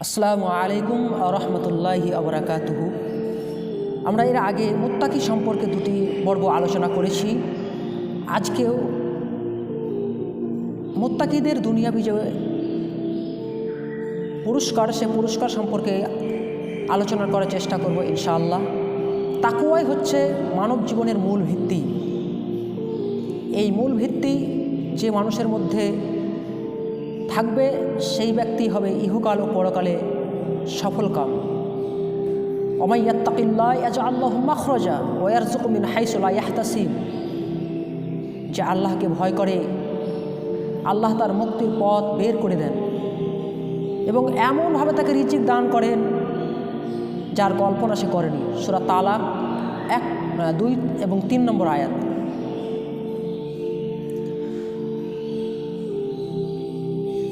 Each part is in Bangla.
আসসালামু আলাইকুম রহমতুল্লাহি আবরাকাতুহু আমরা এর আগে মুত্তাকি সম্পর্কে দুটি পর্ব আলোচনা করেছি। আজকেও মুত্তাকিদের দুনিয়া বিজয় পুরস্কার, সে পুরস্কার সম্পর্কে আলোচনা করার চেষ্টা করব ইনশাআল্লাহ। তাকুয়াই হচ্ছে মানব জীবনের মূল ভিত্তি। এই মূল ভিত্তি যে মানুষের মধ্যে থাকবে, সেই ব্যক্তি হবে ইহকাল ও পরকালে সফলকাম। অমাইয়াত্তাকিল্লা ইয়াজ আল্লাহ মাখরজা ওয়ারজুকমিন ইয়াহতাসিব। যে আল্লাহকে ভয় করে, আল্লাহ তার মুক্তির পথ বের করে দেন এবং এমনভাবে তাকে রিজিক দান করেন যার কল্পনা সে করেনি। সুরা তালা এক দুই এবং তিন নম্বর আয়াত।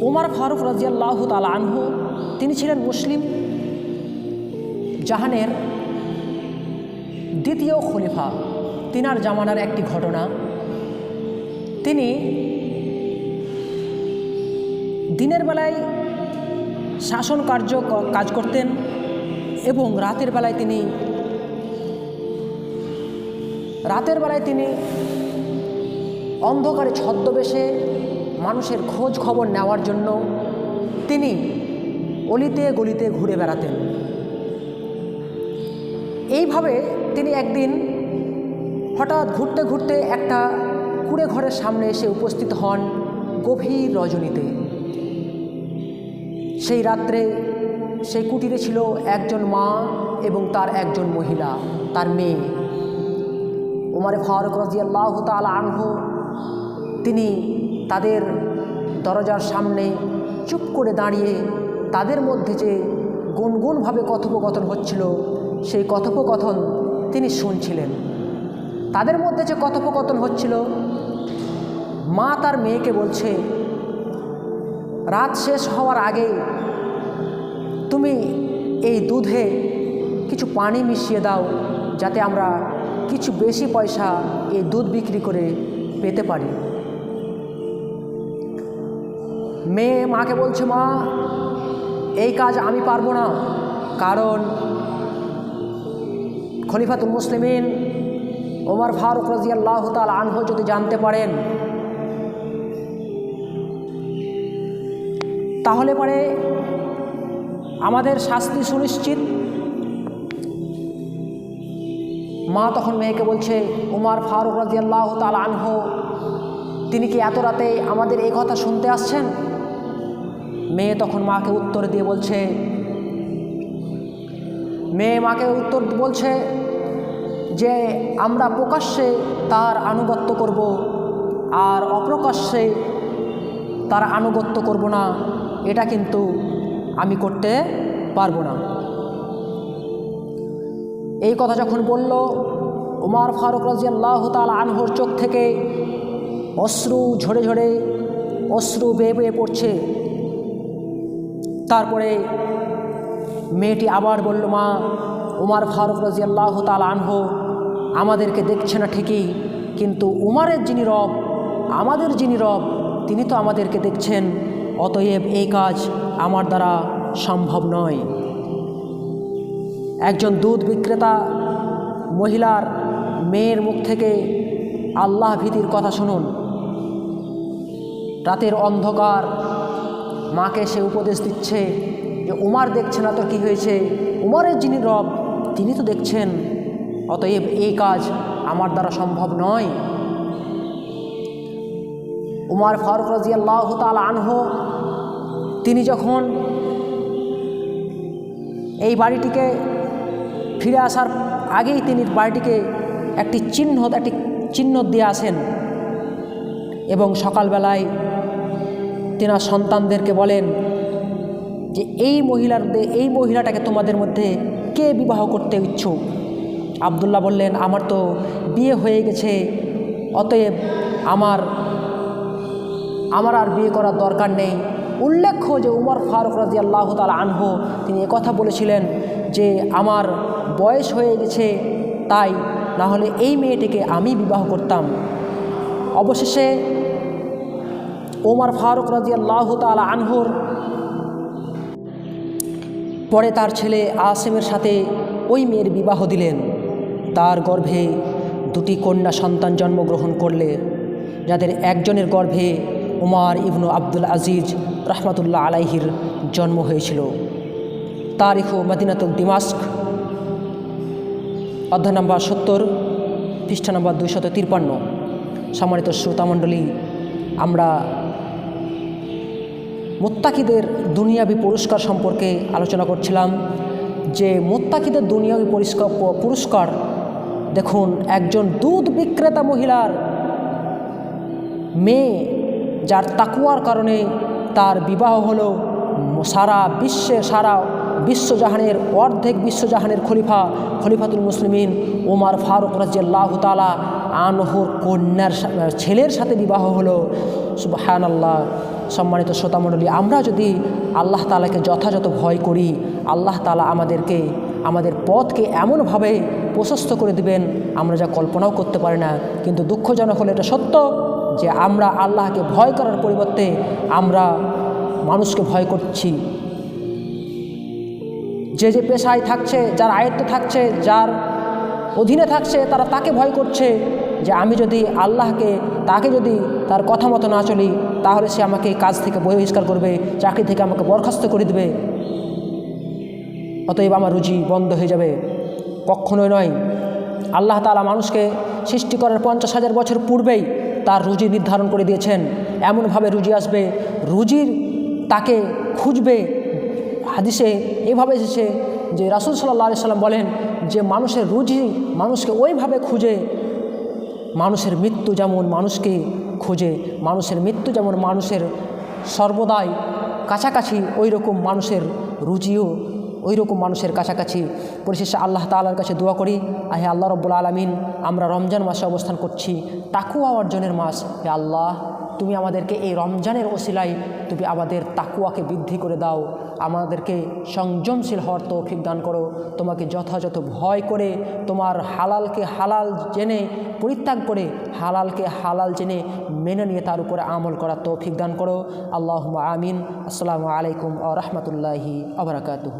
ওমর ফারুক রাজিয়াল্লাহ তাল আনহু, তিনি ছিলেন মুসলিম জাহানের দ্বিতীয় খলিফা। তিনার জামানার একটি ঘটনা, তিনি দিনের বেলায় শাসন কার্য কাজ করতেন এবং রাতের বেলায় তিনি রাতের বেলায় তিনি অন্ধকারে ছদ্মবেশে মানুষের খোঁজ খবর নেওয়ার জন্য তিনি অলিতে গলিতে ঘুরে বেড়াতেন। এইভাবে তিনি একদিন হঠাৎ ঘুরতে ঘুরতে একটা কুড়ে ঘরের সামনে এসে উপস্থিত হন গভীর রজনীতে। সেই রাত্রে সেই কুটিরে ছিল একজন মা এবং তার একজন মহিলা, তার মেয়ে। ওমারে ফারুক রাজিয়াল্লাহ তাল আনহু, তিনি তাদের দরজার সামনে চুপ করে দাঁড়িয়ে তাদের মধ্যে যে গুনগুনভাবে কথোপকথন হচ্ছিল, সেই কথোপকথন তিনি শুনছিলেন। তাদের মধ্যে যে কথোপকথন হচ্ছিল, মা তার মেয়েকে বলছে, রাত শেষ হওয়ার আগে তুমি এই দুধে কিছু পানি মিশিয়ে দাও, যাতে আমরা কিছু বেশি পয়সা এই দুধ বিক্রি করে পেতে পারি। মেয়ে মাকে বলছে, মা, এই কাজ আমি পারব না। কারণ খলিফাতুল মুসলিমিন ওমর ফারুক রাজিয়াল্লাহ তাল আনহু যদি জানতে পারেন, তাহলে পরে আমাদের শাস্তি সুনিশ্চিত। মা তখন মেয়েকে বলছে উমার ফারুক রাজিয়াল্লাহ তাল আনহু, তিনি কি এত রাতে আমাদের এই কথা শুনতে আসছেন? মেয়ে তখন মাকে উত্তর দিয়ে বলছে, মেয়ে মাকে উত্তর বলছে যে, আমরা প্রকাশ্যে তার আনুগত্য করব আর অপ্রকাশ্যে তার আনুগত্য করব না, এটা কিন্তু আমি করতে পারব না। এই কথা যখন বলল, উমার ফারুক রাজিয়াল্লাহ তাল আনহর চোখ থেকে অশ্রু ঝরে ঝরে অশ্রু বেয়ে বেয়ে পড়ছে। তারপরে মেয়েটি আবার বলল, মা, উমার ফারুক রাজিয়াল্লাহ তাল আনহ আমাদেরকে দেখছে না ঠিকই, কিন্তু উমারের যিনি রব, আমাদের যিনি রব, তিনি তো আমাদেরকে দেখছেন, অতএব এই কাজ আমার দ্বারা সম্ভব নয়। একজন দুধ বিক্রেতা মহিলার মেয়ের মুখ থেকে আল্লাহ ভীতির কথা শুনুন। রাতের অন্ধকার মাকে সে উপদেশ দিচ্ছে যে, উমার দেখছে না তো কী হয়েছে? উমারের যিনি রব, তিনি তো দেখছেন। অতএব এই কাজ আমার দ্বারা সম্ভব নয়। উমার ফারুক রাজি আল্লাহ তাল আনহ, তিনি যখন এই বাড়িটিকে ফিরে আসার আগেই তিনি বাড়িটিকে একটি চিহ্ন একটি চিহ্ন দিয়ে আসেন এবং সকালবেলায় তেনার সন্তানদেরকে বলেন যে এই মহিলার এই মহিলাটাকে তোমাদের মধ্যে কে বিবাহ করতে ইচ্ছুক? আবদুল্লাহ বললেন, আমার তো বিয়ে হয়ে গেছে, অতএব আমার আমার আর বিয়ে করার দরকার নেই। উল্লেখ্য যে উমর ফারুক রাজি আল্লাহ তাল আনহ, তিনি কথা বলেছিলেন যে, আমার বয়স হয়ে গেছে, তাই না হলে এই মেয়েটিকে আমি বিবাহ করতাম। অবশেষে ওমর ফারুক রাজি আল্লাহ তালা আনহুর। পরে তার ছেলে আসেমের সাথে ওই মেয়ের বিবাহ দিলেন। তার গর্ভে দুটি কন্যা সন্তান জন্মগ্রহণ করলে, যাদের একজনের গর্ভে উমার ইবনু আব্দুল আজিজ রহমতুল্লাহ আলাইহির জন্ম হয়েছিল। তারিখ মদিনাতুল দিমাস্ক, অধ্যায় নম্বর সত্তর, পৃষ্ঠা নম্বর দুইশত তিরপান্ন। সম্মানিত শ্রোতামণ্ডলী, আমরা মোত্তাকিদের দুনিয়াবি পুরস্কার সম্পর্কে আলোচনা করছিলাম। যে মোত্তাকিদের দুনিয়াবি পরিষ্কার পুরস্কার, দেখুন, একজন দুধ বিক্রেতা মহিলার মেয়ে, যার তাকুয়ার কারণে তার বিবাহ হলো সারা বিশ্বে, সারা বিশ্বজাহানের, অর্ধেক বিশ্বজাহানের খলিফা, খলিফাতুল মুসলিমিন ওমার ফারুক রাজিয়াল্লাহ তালা আনহুর কন্যার ছেলের সাথে বিবাহ হলো। সুবাহান আল্লাহ সম্মানিত শ্রোতামণ্ডলী আমরা যদি আল্লাহ তালাকে যথাযথ ভয় করি, আল্লাহ তালা আমাদেরকে, আমাদের পথকে এমনভাবে প্রশস্ত করে দিবেন, আমরা যা কল্পনাও করতে পারি না। কিন্তু দুঃখজনক হলে এটা সত্য যে আমরা আল্লাহকে ভয় করার পরিবর্তে আমরা মানুষকে ভয় করছি। যে যে পেশায় থাকছে, যার আয়ত্ত থাকছে, যার অধীনে থাকছে, তারা তাকে ভয় করছে। যে আমি যদি আল্লাহকে, তাকে যদি তার কথা মতো না চলি, তাহলে সে আমাকে কাজ থেকে বহিষ্কার করবে, চাকরি থেকে আমাকে বরখাস্ত করে দেবে। অতএব আমার রুজি বন্ধ হয়ে যাবে। কখনোই নয়, আল্লাহ তালা মানুষকে সৃষ্টি করার পঞ্চাশ হাজার বছর পূর্বেই তার রুজি নির্ধারণ করে দিয়েছেন। এমনভাবে রুজি আসবে, রুজির তাকে খুঁজবে। হাদিসে এভাবে এসেছে যে রাসুল সাল্লাহ সাল্লাম বলেন, যে মানুষের রুজি মানুষকে ওইভাবে খুঁজে মানুষের মৃত্যু যেমন মানুষকে খোঁজে, মানুষের মৃত্যু যেমন মানুষের সর্বদাই কাছাকাছি ওই রকম মানুষের রুচিও ওই রকম মানুষের কাছাকাছি পরিশেষে আল্লাহ তাআলার কাছে দোয়া করি। আহে আল্লাহ রব্বুল আলমিন, আমরা রমজান মাসে অবস্থান করছি। তাকুয়া অর্জনের মাস। হে আল্লাহ, তুমি আমাদেরকে এই রমজানের ওসিলায় তুমি আমাদের তাকুয়াকে বৃদ্ধি করে দাও। আমাদেরকে সংযমশীল হওয়ার তৌফিক দান করো। তোমাকে যথাযথ ভয় করে, তোমার হালালকে হালাল জেনে, পরিত্যাগ করে, হালালকে হালাল জেনে মেনে নিয়ে তার উপরে আমল করার তৌফিক দান করো। আল্লাহ আমিন। আসসালামু আলাইকুম আ রহমতুল্লাহি আবরাকাতুহ